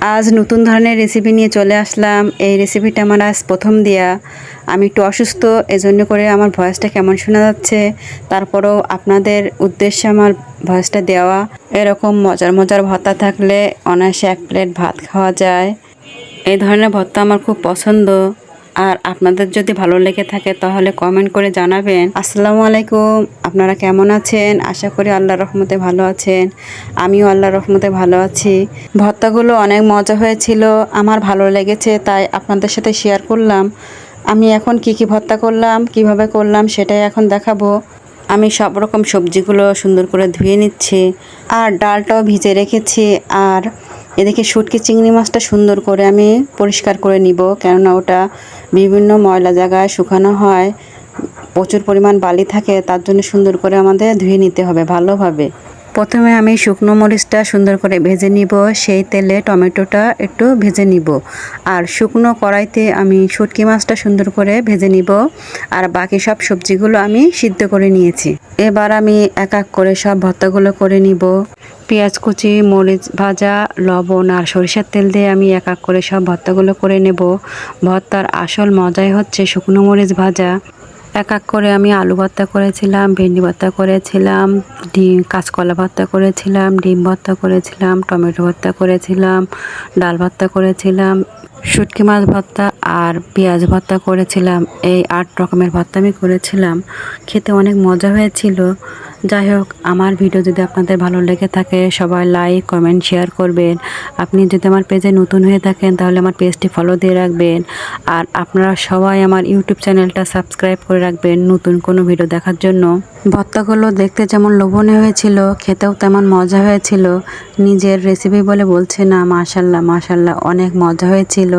আজ নতুন ধরনের রেসিপি নিয়ে চলে আসলাম। এই রেসিপিটা আমার আজ প্রথম দেয়া। আমি একটু অসুস্থ, এজন্য করে আমার ভয়েসটা কেমন শোনা যাচ্ছে, তারপরেও আপনাদের উদ্দেশ্যে আমার ভয়েসটা দেওয়া। এরকম মজার মজার ভত্তা থাকলে অনায়াসে এক প্লেট ভাত খাওয়া যায়। এই ধরনের ভত্তা আমার খুব পছন্দ। আর আপনাদের যদি ভালো লেগে থাকে তাহলে কমেন্ট করে জানাবেন। আসসালামু আলাইকুম, আপনারা কেমন আছেন? আশা করি আল্লাহর রহমতে ভালো আছেন। আমিও আল্লাহর রহমতে ভালো আছি। ভর্তাগুলো অনেক মজা হয়েছিল, আমার ভালো লেগেছে, তাই আপনাদের সাথে শেয়ার করলাম। আমি এখন কি কি ভর্তা করলাম, কীভাবে করলাম সেটাই এখন দেখাবো। আমি সব রকম সবজিগুলো সুন্দর করে ধুয়ে নিচ্ছি। আর ডালটাও ভিজে রেখেছি, আর এদিকে শুটকি চিংড়ি মাছটা সুন্দর করে আমি পরিষ্কার করে নিব, কেননা ওটা বিভিন্ন ময়লা জায়গায় শুকানো হয়, প্রচুর পরিমাণ বালি থাকে, তার জন্য সুন্দর করে আমাদের ধুয়ে নিতে হবে ভালোভাবে। প্রথমে আমি শুকনো মরিচটা সুন্দর করে ভেজে নিব, সেই তেলে টমেটোটা একটু ভেজে নিব। আর শুকনো কড়াইতে আমি শুটকি মাছটা সুন্দর করে ভেজে নিব, আর বাকি সব সবজিগুলো আমি সিদ্ধ করে নিয়েছি। এবার আমি এক এক করে সব ভর্তাগুলো করে নিব। পেঁয়াজ কুচি, মরিচ ভাজা, লবণ আর সরিষার তেল দিয়ে আমি এক এক করে সব ভর্তাগুলো করে নেব। ভর্তার আসল মজাই হচ্ছে শুকনো মরিচ ভাজা। এক এক করে আমি আলু ভর্তা করেছিলাম, ভেন্ডি ভর্তা করেছিলাম, ডিম, কাঁচকলা ভর্তা করেছিলাম, ডিম ভর্তা করেছিলাম, টমেটো ভর্তা করেছিলাম, ডাল ভর্তা করেছিলাম, শুটকি মাছ ভর্তা আর পেঁয়াজ ভর্তা করেছিলাম। এই আট রকমের ভর্তা আমি করেছিলাম। খেতে অনেক মজা হয়েছিল। যাই হোক, আমার ভিডিও যদি আপনাদের ভালো লেগে থাকে, সবাই লাইক কমেন্ট শেয়ার করবেন। আপনি যদি আমার পেজে নতুন হয়ে থাকেন, তাহলে আমার পেজটি ফলো দিয়ে রাখবেন। আর আপনারা সবাই আমার ইউটিউব চ্যানেলটা সাবস্ক্রাইব করে রাখবেন নতুন কোনো ভিডিও দেখার জন্য। ভর্তাগুলো দেখতে যেমন লোভনীয় হয়েছিল, খেতেও তেমন মজা হয়েছিল। নিজের রেসিপি বলে বলছে না, মাশাল্লাহ মাশাল্লাহ, অনেক মজা হয়েছিল।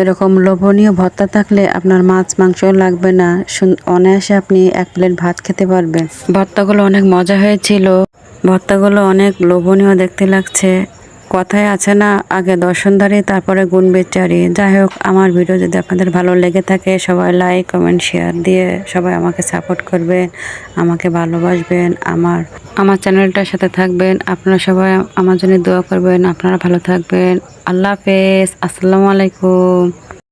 এরকম লোভনীয় ভর্তা থাকলে আপনার মাছ, মাংস লাগবে না। অনায়াসে আপনি এক প্লেট ভাত খেতে পারবেন। ভর্তাগুলো অনেক মজা হয়েছিল। ভর্তাগুলো অনেক লোভনীয় দেখতে লাগছে। কথায় আছে না, আগে দর্শনধারী তারপরে গুণ বিচারি। যাই হোক, আমার ভিডিও যদি আপনাদের ভালো লেগে থাকে, সবাই লাইক কমেন্ট শেয়ার দিয়ে সবাই আমাকে সাপোর্ট করবেন, আমাকে ভালোবাসবেন, আমার আমার চ্যানেলটার সাথে থাকবেন। আপনারা সবাই আমার জন্য দোয়া করবেন, আপনারা ভালো থাকবেন। আল্লাহ হাফেজ, আসসালামু আলাইকুম।